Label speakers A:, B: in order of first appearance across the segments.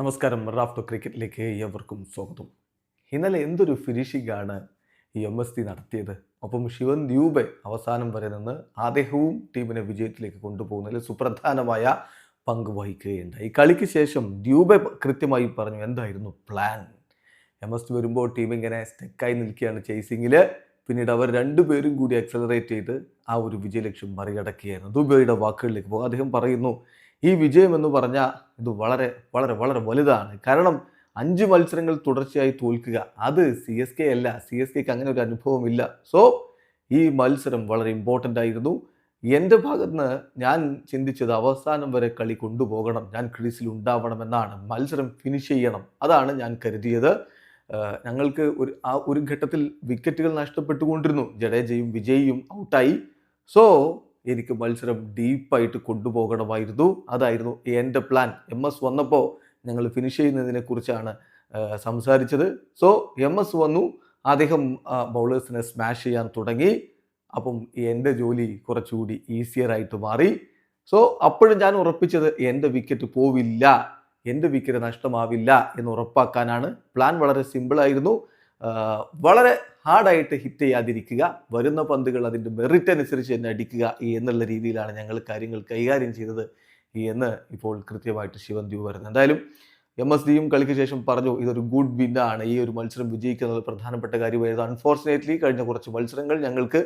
A: നമസ്കാരം. റാഫ്റ്റോ ക്രിക്കറ്റിലേക്ക് ഏവർക്കും സ്വാഗതം. ഇന്നലെ എന്തൊരു ഫിനിഷിംഗാണ് എം എസ് ടി നടത്തിയത്. ഒപ്പം ശിവൻ ദ്യൂബെ അവസാനം വരെ നിന്ന് അദ്ദേഹവും ടീമിനെ വിജയത്തിലേക്ക് കൊണ്ടുപോകുന്നതിൽ സുപ്രധാനമായ പങ്ക് വഹിക്കുകയുണ്ടായി. കളിക്ക് ശേഷം ദ്യൂബെ കൃത്യമായി പറഞ്ഞു എന്തായിരുന്നു പ്ലാൻ? എം എസ് ടി വരുമ്പോൾ ടീം ഇങ്ങനെ സ്റ്റെക്കായി നിൽക്കുകയാണ് ചേസിങ്ങിൽ പിന്നീട് അവർ രണ്ടുപേരും കൂടി അക്സലറേറ്റ് ചെയ്ത് ആ ഒരു വിജയലക്ഷ്യം മറികടക്കുകയായിരുന്നു. ദുബൈയുടെ വാക്കുകളിലേക്ക് പോകും. അദ്ദേഹം പറയുന്നു ഈ വിജയം എന്ന് പറഞ്ഞാൽ ഇത് വളരെ വളരെ വളരെ വലുതാണ്. കാരണം അഞ്ച് മത്സരങ്ങൾ തുടർച്ചയായി തോൽക്കുക അത് സി എസ് കെ അല്ല. സി എസ് കെക്ക് അങ്ങനെ ഒരു അനുഭവമില്ല സോ ഈ മത്സരം വളരെ ഇമ്പോർട്ടന്റ് ആയിരുന്നു. എന്റെ ഭാഗത്ത് നിന്ന് ഞാൻ ചിന്തിച്ചത് അവസാനം വരെ കളി കൊണ്ടുപോകണം ഞാൻ ക്രീസിൽ ഉണ്ടാവണം എന്നാണ്. മത്സരം ഫിനിഷ് ചെയ്യണം അതാണ് ഞാൻ കരുതിയത്. ഞങ്ങൾക്ക് ഒരു ആ ഒരു ഘട്ടത്തിൽ വിക്കറ്റുകൾ നഷ്ടപ്പെട്ടുകൊണ്ടിരുന്നു. ജഡേജയും വിജയിയും ഔട്ടായി സോ എനിക്ക് മത്സരം ഡീപ്പായിട്ട് കൊണ്ടുപോകണമായിരുന്നു. അതായിരുന്നു എന്റെ പ്ലാൻ എം എസ് വന്നപ്പോൾ ഞങ്ങൾ ഫിനിഷ് ചെയ്യുന്നതിനെ കുറിച്ചാണ് സംസാരിച്ചത്. സോ എം എസ് വന്നു. അദ്ദേഹം ബൗളേഴ്സിനെ സ്മാഷ് ചെയ്യാൻ തുടങ്ങി. അപ്പം എന്റെ ജോലി കുറച്ചുകൂടി ഈസിയർ ആയിട്ട് മാറി. സോ അപ്പോഴും ഞാൻ ഉറപ്പിച്ചത് എന്റെ വിക്കറ്റ് പോവില്ല. എന്റെ വിക്കറ്റ് നഷ്ടമാവില്ല എന്ന് ഉറപ്പാക്കാനാണ്. പ്ലാൻ വളരെ സിമ്പിളായിരുന്നു വളരെ ഹാർഡായിട്ട് ഹിറ്റ് ചെയ്യാതിരിക്കുക വരുന്ന പന്തുകൾ അതിന്റെ മെറിറ്റ് അനുസരിച്ച് തന്നെ അടിക്കുക എന്നുള്ള രീതിയിലാണ് ഞങ്ങൾ കാര്യങ്ങൾ കൈകാര്യം ചെയ്തത് എന്ന് ഇപ്പോൾ കൃത്യമായിട്ട് ശിവൻ ദ്യൂ എന്തായാലും എം എസ് ഡിയും കളിക്ക് ശേഷം പറഞ്ഞു ഇതൊരു ഗുഡ് വിന്നാണ് ഈ ഒരു മത്സരം വിജയിക്കുന്നത് പ്രധാനപ്പെട്ട കാര്യമായിരുന്നു അൺഫോർച്ചുനേറ്റ്ലി കഴിഞ്ഞ കുറച്ച് മത്സരങ്ങൾ ഞങ്ങൾക്ക്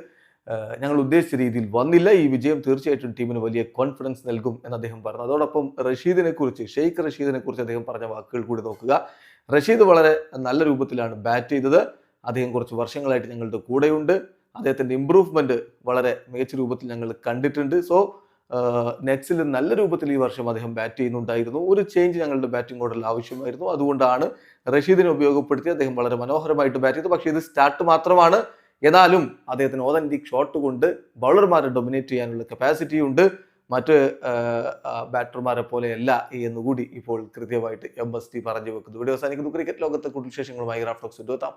A: ഞങ്ങൾ ഉദ്ദേശിച്ച രീതിയിൽ വന്നില്ല. ഈ വിജയം തീർച്ചയായിട്ടും ടീമിന് വലിയ കോൺഫിഡൻസ് നൽകും എന്ന് അദ്ദേഹം പറഞ്ഞു. അതോടൊപ്പം റഷീദിനെ കുറിച്ച് ഷെയ്ഖ് റഷീദിനെ കുറിച്ച് അദ്ദേഹം പറഞ്ഞ വാക്കുകൾ കൂടി നോക്കുക. റഷീദ് വളരെ നല്ല രൂപത്തിലാണ് ബാറ്റ് ചെയ്തത്. അദ്ദേഹം കുറച്ച് വർഷങ്ങളായിട്ട് ഞങ്ങളുടെ കൂടെയുണ്ട്. അദ്ദേഹത്തിന്റെ ഇമ്പ്രൂവ്മെന്റ് വളരെ മികച്ച രൂപത്തിൽ ഞങ്ങൾ കണ്ടിട്ടുണ്ട്. സോ നെറ്റ്സിൽ നല്ല രൂപത്തിൽ ഈ വർഷം അദ്ദേഹം ബാറ്റ് ചെയ്യുന്നുണ്ടായിരുന്നു. ഒരു ചേഞ്ച് ഞങ്ങളുടെ ബാറ്റിംഗ് ഓർഡറിൽ ആവശ്യമായിരുന്നു. അതുകൊണ്ടാണ് റഷീദിനെ ഉപയോഗപ്പെടുത്തി അദ്ദേഹം വളരെ മനോഹരമായിട്ട് ബാറ്റ് ചെയ്തു പക്ഷേ ഇത് സ്റ്റാർട്ട് മാത്രമാണ്. എന്നാലും അദ്ദേഹത്തിന് ഓതന്റിക് ഷോട്ട് കൊണ്ട് ബൗളർമാരെ ഡൊമിനേറ്റ് ചെയ്യാനുള്ള കപ്പാസിറ്റി ഉണ്ട്. മറ്റ് ബാറ്റർമാരെ പോലെയല്ല എന്നുകൂടി ഇപ്പോൾ കൃത്യമായിട്ട് എം എസ് ടി പറഞ്ഞു വെക്കുന്നു. ഇവിടെ അവസാനിക്കുന്നു. ക്രിക്കറ്റ് ലോകത്തെ കൂടുതൽ വിശേഷങ്ങളുമായി റാഫ്റ്റോക്സ് എത്താം